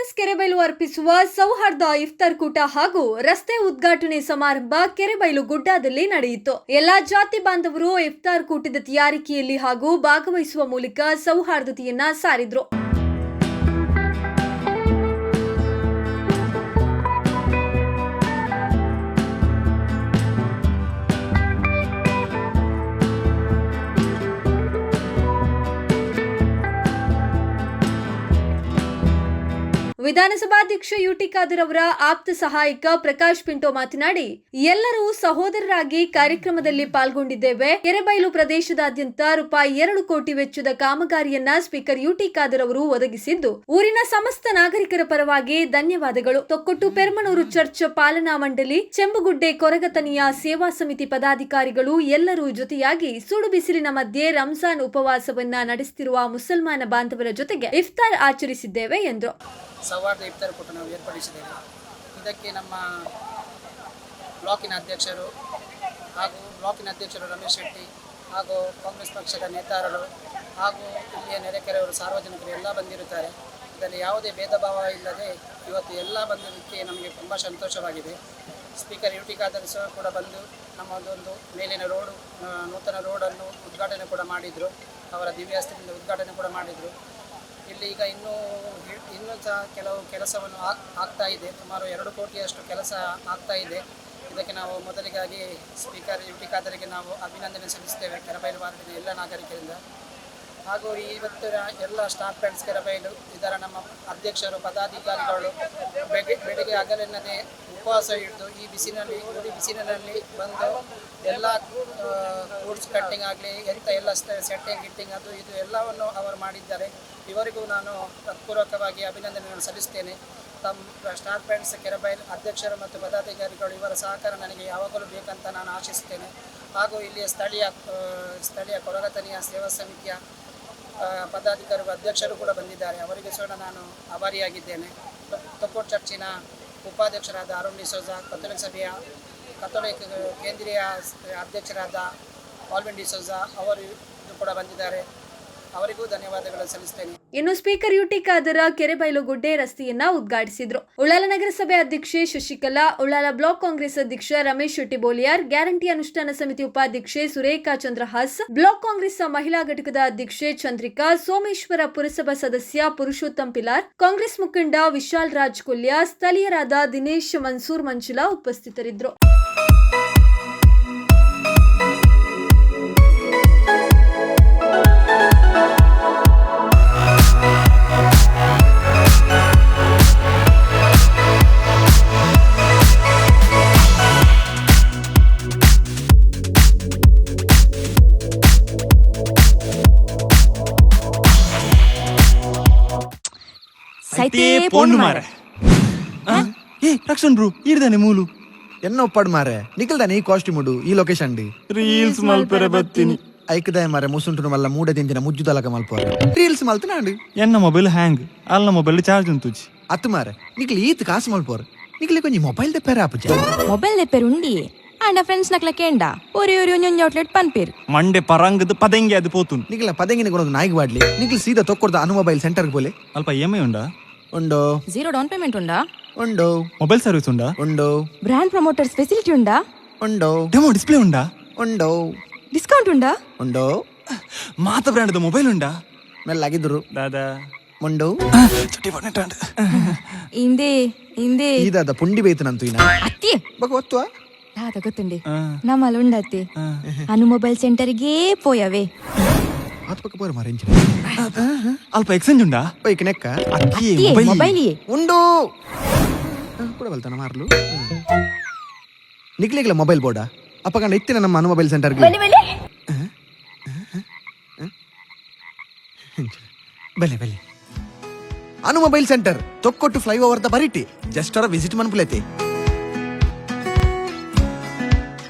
Friends ಕೆರೆಬೈಲು ಅರ್ಪಿಸುವ ಸೌಹಾರ್ದ ಇಫ್ತಾರ್ ಕೂಟ ಹಾಗೂ ರಸ್ತೆ ಉದ್ಘಾಟನೆ ಸಮಾರಂಭ ಕೆರೆಬೈಲು ಗುಡ್ಡದಲ್ಲಿ ನಡೆಯಿತು. ಎಲ್ಲಾ ಜಾತಿ ಬಾಂಧವರು ಇಫ್ತಾರ್ ಕೂಟದ ತಯಾರಿಕೆಯಲ್ಲಿ ಹಾಗೂ ಭಾಗವಹಿಸುವ ಮೂಲಕ ಸೌಹಾರ್ದತೆಯನ್ನ ಸಾರಿದ್ರು. ವಿಧಾನಸಭಾಧ್ಯಕ್ಷ ಯುಟಿ ಖಾದರ್ ಅವರ ಆಪ್ತ ಸಹಾಯಕ ಪ್ರಕಾಶ್ ಪಿಂಟೋ ಮಾತನಾಡಿ, ಎಲ್ಲರೂ ಸಹೋದರರಾಗಿ ಕಾರ್ಯಕ್ರಮದಲ್ಲಿ ಪಾಲ್ಗೊಂಡಿದ್ದೇವೆ. ಕೆರೆಬೈಲು ಪ್ರದೇಶದಾದ್ಯಂತ ರೂಪಾಯಿ ಎರಡು ಕೋಟಿ ವೆಚ್ಚದ ಕಾಮಗಾರಿಯನ್ನ ಸ್ಪೀಕರ್ ಯುಟಿ ಖಾದರ್ ಅವರು ಒದಗಿಸಿದ್ದು, ಊರಿನ ಸಮಸ್ತ ನಾಗರಿಕರ ಪರವಾಗಿ ಧನ್ಯವಾದಗಳು. ತೊಕ್ಕೊಟ್ಟು ಪೆರ್ಮನೂರು ಚರ್ಚ್ ಪಾಲನಾ ಮಂಡಳಿ, ಚೆಂಬುಗುಡ್ಡೆ ಕೊರಗತನಿಯ ಸೇವಾ ಸಮಿತಿ ಪದಾಧಿಕಾರಿಗಳು ಎಲ್ಲರೂ ಜೊತೆಯಾಗಿ ಸುಡು ಬಿಸಿಲಿನ ಮಧ್ಯೆ ರಂಜಾನ್ ಉಪವಾಸವನ್ನ ನಡೆಸುತ್ತಿರುವ ಮುಸಲ್ಮಾನ ಬಾಂಧವರ ಜೊತೆಗೆ ಇಫ್ತಾರ್ ಆಚರಿಸಿದ್ದೇವೆ ಎಂದರು. ಸೌಹಾರ್ದ ಇಫ್ತಾರ್ ಕೂಟ ನಾವು ಏರ್ಪಡಿಸಿದ್ದೇವೆ. ಇದಕ್ಕೆ ನಮ್ಮ ಬ್ಲಾಕಿನ ಅಧ್ಯಕ್ಷರು ಹಾಗೂ ಬ್ಲಾಕಿನ ಅಧ್ಯಕ್ಷರು ರಮೇಶ್ ಶೆಟ್ಟಿ ಹಾಗೂ ಕಾಂಗ್ರೆಸ್ ಪಕ್ಷದ ನೇತಾರರು ಹಾಗೂ ಇಲ್ಲಿಯ ನೆರೆಕೆರೆಯವರು ಸಾರ್ವಜನಿಕರು ಎಲ್ಲ ಬಂದಿರುತ್ತಾರೆ. ಇದರಲ್ಲಿ ಯಾವುದೇ ಭೇದ ಭಾವ ಇಲ್ಲದೆ ಇವತ್ತು ಎಲ್ಲ ಬಂದಿದ್ದಕ್ಕೆ ನಮಗೆ ತುಂಬ ಸಂತೋಷವಾಗಿದೆ. ಸ್ಪೀಕರ್ ಯು ಟಿ ಖಾದರ್ ಸಹ ಕೂಡ ಬಂದು ನಮ್ಮದೊಂದು ಮೇಲಿನ ರೋಡು ನೂತನ ರೋಡನ್ನು ಉದ್ಘಾಟನೆ ಕೂಡ ಮಾಡಿದರು. ಅವರ ದಿವ್ಯಾಸ್ತಿಯಿಂದ ಉದ್ಘಾಟನೆ ಕೂಡ ಮಾಡಿದರು. ಇಲ್ಲಿ ಈಗ ಇನ್ನೂ ಇನ್ನೂ ಸಹ ಕೆಲವು ಕೆಲಸವನ್ನು ಆಗ್- ಆಗ್ತಾ ಇದೆ. ಸುಮಾರು ಎರಡು ಕೋಟಿಯಷ್ಟು ಕೆಲಸ ಆಗ್ತಾ ಇದೆ. ಇದಕ್ಕೆ ನಾವು ಮೊದಲಿಗಾಗಿ ಸ್ಪೀಕರ್ ಯು ಟಿ ಖಾದರಿಗೆ ನಾವು ಅಭಿನಂದನೆ ಸಲ್ಲಿಸ್ತೇವೆ. ಕೆರಬೈಲು ವಾರ್ಡಿನ ಎಲ್ಲ ನಾಗರಿಕರಿಂದ. ಹಾಗೂ ಇವತ್ತಿನ ಎಲ್ಲ ಸ್ಟಾಫ್ ಫ್ರೆಂಡ್ಸ್ ಕೆರಬೈಲು ಇದರ ನಮ್ಮ ಅಧ್ಯಕ್ಷರು, ಪದಾಧಿಕಾರಿಗಳು ಬೆಗೆ ಬೆಳಿಗ್ಗೆ ಹಗಲೆನ್ನದೆ ಉಪವಾಸ ಹಿಡಿದು ಈ ಬಿಸಿಲಿನಲ್ಲಿ ಈ ಬಿಸಿಲಿನಲ್ಲಿ ಬಂದು ಎಲ್ಲ ಫ್ರೂಟ್ಸ್ ಕಟ್ಟಿಂಗ್ ಆಗಲಿ ಎಂಥ ಎಲ್ಲ ಸೆಟ್ಟಿಂಗ್ ಗಿಟ್ಟಿಂಗ್ ಅದು ಇದು ಎಲ್ಲವನ್ನು ಅವರು ಮಾಡಿದ್ದಾರೆ. ಇವರಿಗೂ ನಾನು ಹೃತ್ಪೂರ್ವಕವಾಗಿ ಅಭಿನಂದನೆಗಳನ್ನು ಸಲ್ಲಿಸ್ತೇನೆ. ತಮ್ಮ ಸ್ಟಾರ್ ಫ್ರೆಂಡ್ಸ್ ಕೆರಬೈಲ್ ಅಧ್ಯಕ್ಷರು ಮತ್ತು ಪದಾಧಿಕಾರಿಗಳು ಇವರ ಸಹಕಾರ ನನಗೆ ಯಾವಾಗಲೂ ಬೇಕಂತ ನಾನು ಆಶಿಸ್ತೇನೆ. ಹಾಗೂ ಇಲ್ಲಿಯ ಸ್ಥಳೀಯ ಸ್ಥಳೀಯ ಕೊರಗತನಿಯ ಸೇವಾ ಸಮಿತಿಯ ಪದಾಧಿಕಾರಿ ಪದಾಧಿಕಾರಿಗಳು ಅಧ್ಯಕ್ಷರು ಕೂಡ ಬಂದಿದ್ದಾರೆ. ಅವರಿಗೆ ಸಹ ನಾನು ಆಭಾರಿಯಾಗಿದ್ದೇನೆ. ತೊಕ್ಕೋಟ್ ಚರ್ಚಿನ ಉಪಾಧ್ಯಕ್ಷರಾದ ಅರುಣ್ ಡಿಸೋಜಾ ಕಥೋಲಿಕ್ ಸಭೆಯ ಕಥೋಲಿಕ್ ಕೇಂದ್ರೀಯ ಅಧ್ಯಕ್ಷರಾದ ಆಲ್ವಿನ್ ಡಿಸೋಜಾ ಅವರು ಕೂಡ ಬಂದಿದ್ದಾರೆ. ಅವರಿಗೂ ಧನ್ಯವಾದಗಳು ಸಲ್ಲಿಸ್ತೇನೆ. ಇನ್ನು ಸ್ಪೀಕರ್ ಯುಟಿ ಖಾದರ ಕೆರೆಬೈಲು ಗುಡ್ಡೆ ರಸ್ತೆಯನ್ನ ಉದ್ಘಾಟಿಸಿದ್ರು. ಉಳ್ಳಾಲ ನಗರಸಭೆ ಅಧ್ಯಕ್ಷೆ ಶಶಿಕಲಾ, ಉಳ್ಳಾಲ ಬ್ಲಾಕ್ ಕಾಂಗ್ರೆಸ್ ಅಧ್ಯಕ್ಷ ರಮೇಶ್ ಶೆಟ್ಟಿ ಬೋಲಿಯಾರ್ ಗ್ಯಾರಂಟಿ ಅನುಷ್ಠಾನ ಸಮಿತಿ ಉಪಾಧ್ಯಕ್ಷೆ ಸುರೇಖಾ ಚಂದ್ರಹಾಸ್, ಬ್ಲಾಕ್ ಕಾಂಗ್ರೆಸ್ ಮಹಿಳಾ ಘಟಕದ ಅಧ್ಯಕ್ಷೆ ಚಂದ್ರಿಕಾ, ಸೋಮೇಶ್ವರ ಪುರಸಭಾ ಸದಸ್ಯ ಪುರುಷೋತ್ತಮ್ ಪಿಲಾರ್, ಕಾಂಗ್ರೆಸ್ ಮುಖಂಡ ವಿಶಾಲ್ ರಾಜ್ ಕೊಲ್ಯ ಸ್ಥಳೀಯರಾದ ದಿನೇಶ್ ಮನ್ಸೂರ್ ಮಂಚುಲಾ ಉಪಸ್ಥಿತರಿದ್ದರು. ಸೈತೆ ಪೋಂಡು ಮಾರೆ ಏ ರಕ್ಷಣ್ ಬ್ರೋ ಈಡ್ದಾನೆ ಮೂಲು. ಎನ್ನೊಪ್ಪಡ್ ಮಾರೆ ನಿಖಲ್ದಾನೆ ಈ ಕಾಸ್ಟ್ಯೂಮ್ ಉಡು ಈ ಲೊಕೇಶನ್ ಡಿ ರೀಲ್ಸ್ ಮಲ್ಪೆರೆ ಬತ್ತೀನಿ ಐಕದಾಯ ಮಾರೆ ಮುಸುಂಟು ಮಲ್ಲ ಮೂಡೆ ದಿಂದಿನ ಮುಜ್ಜು ತಲಕ ಮಲ್ಪ ರೀಲ್ಸ್ ಮಲ್ತನಾಡಿ ಎನ್ನ ಮೊಬೈಲ್ ಹ್ಯಾಂಗ್ ಅಲ್ಲ ಮೊಬೈಲ್ ಚಾರ್ಜ್ ಉಂತುಜಿ ಅತ್ತು ಮಾರೆ ನಿಖಲ್ ಈತ್ ಕಾಸ್ ಮಲ್ಪೋರ್ ನಿಖಲ್ ಕೊಂಚ ಮೊಬೈಲ್ ದೆಪ್ಪೆರೆ ಆಪುಜ ಮೊಬೈಲ್ ದೆಪ್ಪೆರೆ ಉಂಡಿ ആണ്ട ഫ്രണ്ട്സ് നക്ല കേണ്ട ഒരേ ഒരു ഞൊഞ്ഞ ഔട്ട്ലെറ്റ് പൻപേർ മണ്ടേ പറങ്കത് പതങ്കി അത് പോത്തും നിങ്ങളെ പതങ്കിനെ കൊണ്ടൊന്ന് നായിക്ക് പാടില്ലേ നിങ്ങൾ സീത തൊക്കൊടുത്ത അനുമൊബൈൽ സെന്റർക്ക് പോലെ അല്പ ಅಲ್ಪ എം ഐ ಉಂಡೋ ಝೀರೋ ಡೌನ್ ಪೇಮೆಂಟ್ ಉಂಡಾ ಉಂಡೋ ಮೊಬೈಲ್ ಸರ್ವಿಸ್ ಉಂಡಾ ಉಂಡೋ ಬ್ರ್ಯಾಂಡ್ ಪ್ರಮೋಟರ್ಸ್ ಫೆಸಿಲಿಟಿ ಉಂಡಾ ಉಂಡೋ ಡೆಮೋ ಡಿಸ್ಪ್ಲೇ ಉಂಡಾ ಉಂಡೋ ಡಿಸ್ಕೌಂಟ್ ಉಂಡಾ ಉಂಡೋ ಮಾತ ಬ್ರ್ಯಾಂಡ್ ಮೊಬೈಲ್ ಉಂಡಾ ಮೆಲ್ಲಾಗಿದ್ರು ದಾದಾ ಉಂಡೋ ಚುಟ್ಟಿ ಪಟ್ಟೆ ಇಂದೆ ಇಂದೆ ಈದಾದ ಪುಂಡಿ ಬೇಯ್ತನಂತು ಇನ್ನ ಅತ್ತಿ ಬಗ ಒತ್ತುವ ದಾದ ಗೊತ್ತುಂಡೆ ನಮ್ಮಲ್ಲಿ ಉಂಡತ್ತೆ ಅನು ಮೊಬೈಲ್ ಸೆಂಟರ್ಗೆ ಪೋಯವೆ ಆತ್ ಪಕ್ಕ ಪೋರ ಮಾರೆ ಅಲ್ಪ ಎಕ್ಸ್ಚೇಂಜ್ ಉಂಡಾ ಬೈಕ್ ನೆಕ್ಕ ಅಕ್ಕಿ ಅತ್ತಿ ಮೊಬೈಲ್ ಮೊಬೈಲ್ ಉಂಡು ಕೂಡ ಬಲ್ತಾನ ಮಾರ್ಲು ನಿಕ್ಲಿಗ್ಲ ಮೊಬೈಲ್ ಬೋರ್ಡ ಅಪ್ಪ ಕಂಡ ಇತ್ತಿನ ನಮ್ಮ ಅನು ಮೊಬೈಲ್ ಸೆಂಟರ್ಗೆ ಬಲೆ ಬಲೆ ಅನು mobile centre Thokkottu flyover the ಬರಿಟಿ ಜಸ್ಟ್ ಅವರ ವಿಸಿಟ್ ಮನ್ಪುಲೈತಿ